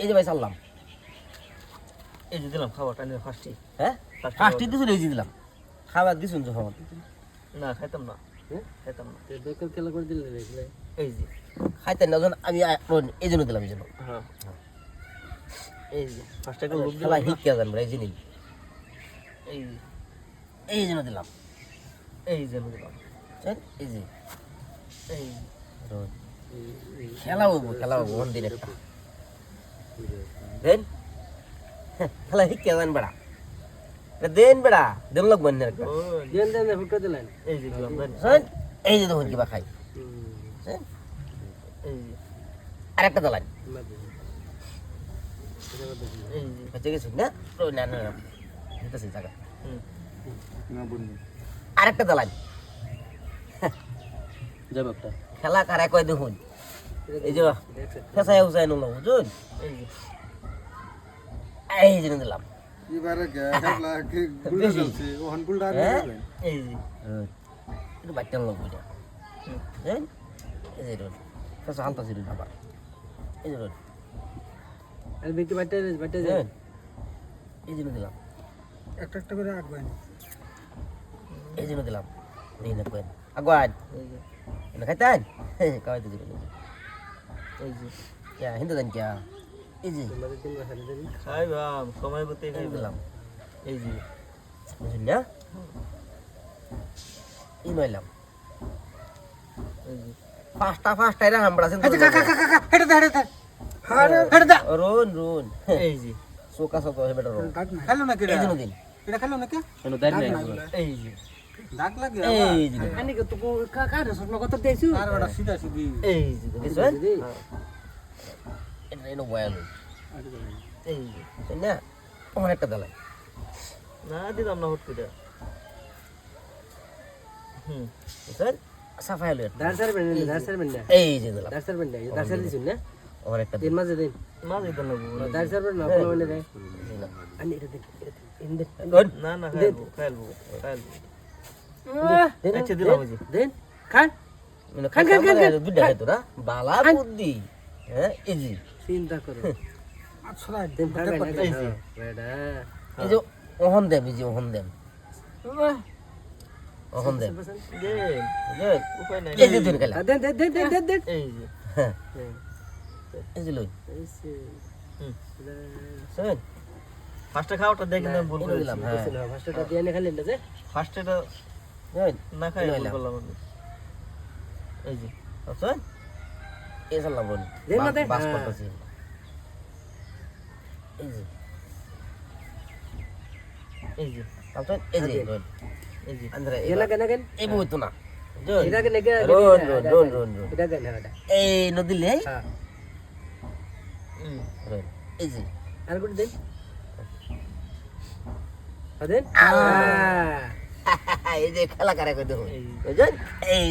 এই যে ভাই চাললাম এই যে দিলাম খাবারটা নিয়ে ফার্স্টে হ্যাঁ? দিছুন এই যে দিলাম। খাবার দিছুন তো খাবার। না খাইতাম না। হ্যাঁ? খাইতাম না। বেকার খেলা করে দিলে এই যে। খাইতেন না যখন আমি এই জন্য দিলাম এই জন্য। হ্যাঁ। এই যে ফার্স্টে করে লোক খেলা দিলাম। হিট কে জানব এই জন্য এই এই জন্য দিলাম। এই যে দিলাম। বুঝছেন? এই যে। এই খেলা হব খেলা হব মন দিন একটা। দেন? খেলা হিট কে জান বেড়া দেন বেড়া দেন লোক একটা। ওই, দেন দেন ফুটো দিলেন। এই যে দেন? এই যে তখন কিবা খাই? যে। আরেকটা দালান আরেকটা দালান যাবে একটা। খেলা কারে কয় দেখুন? এই যে ফেসাই উসাই নলো বুঝুন? এই যে দিলাম এবারে খেলা কি গুলা চলছে ওহন হ্যাঁ? এই যে। একটু বাচ্চার লোক বুঝা। এই যে রোড ফেসা হালতা ছিল আবার এই যে রোড আর বেটি বাটে বাটে যায় এই জন্য দিলাম একটা একটা করে আগুয়ান এই জন্য দিলাম নেই না কেন আগুয়ান এই যে। এনে খাইতেন কাবাইতে দিবেন। এই যে কিয়া হিন্দু দেন কিয়া এই যে সময় করতে এই দিলাম এই না এই নইলাম পাঁচটা পাঁচটা এরা হামড়া আছেন হেডে দে হেডে দে রোন রোন এই যে চোকা চোকা হয়ে বেটা রোন খেলো না এই জন্য দিন এটা খেলো না কে এই যে দাগ লাগে এই যে আনি কত কা কা কত দেইছু আর ওটা সিধা সিধি। এই যে বুঝছেন হ্যাঁ, এটা এনো বয়াল এই যে না? আমার একটা দালাই না দিলাম না হট করে। হুম বুঝছেন সাফাই হলো একটা। বেন্ডা বেন্ডা এই যে দিলাম। দিছুন না? দিন মাঝে দিন। না বেন্ডা দেয় আনি এটা দিন না না খাইবো খাইবো খাইবো দেন আচ্ছা দিলাম ওই দেন খান। মানে খান, খান খান, খান, দুইটা খাইতো না? বালা বুদ্ধি। হ্যাঁ ইজি চিন্তা করো। আচ্ছা দেন থাকা না এই যে। বেডা এই যে ওহন দেম এই ওহন দেম ওহন দেম দেন। বুঝলেন? উপায় নাই। এই যে দিন খেলা দেন দেন দেন দেন দেন দেন। এই যে হ্যাঁ, এই যে লই। হুম। শুনেন ফার্স্টে খাওয়াটা দেখে না ভুল করে দিলাম। হ্যাঁ ফার্স্টটা দিয়ে নে খালি না যে? ফার্স্টে এটা শুনেন না খাই করলাম এই যে শুনেন এই সাল্লাম বল বাস হ্যাঁ। করতেছি। এই যে। এই যে যে যে। আন্দ্রে না নদিলে যে। আর গুড দেন। আদেন এই যে খেলা কারে কই দেখো এই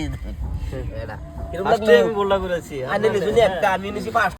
এটা। কীরকম ফার্স্টে আমি বললা করেছি। আনে নিছুন একটা আমি নিছি পাঁচ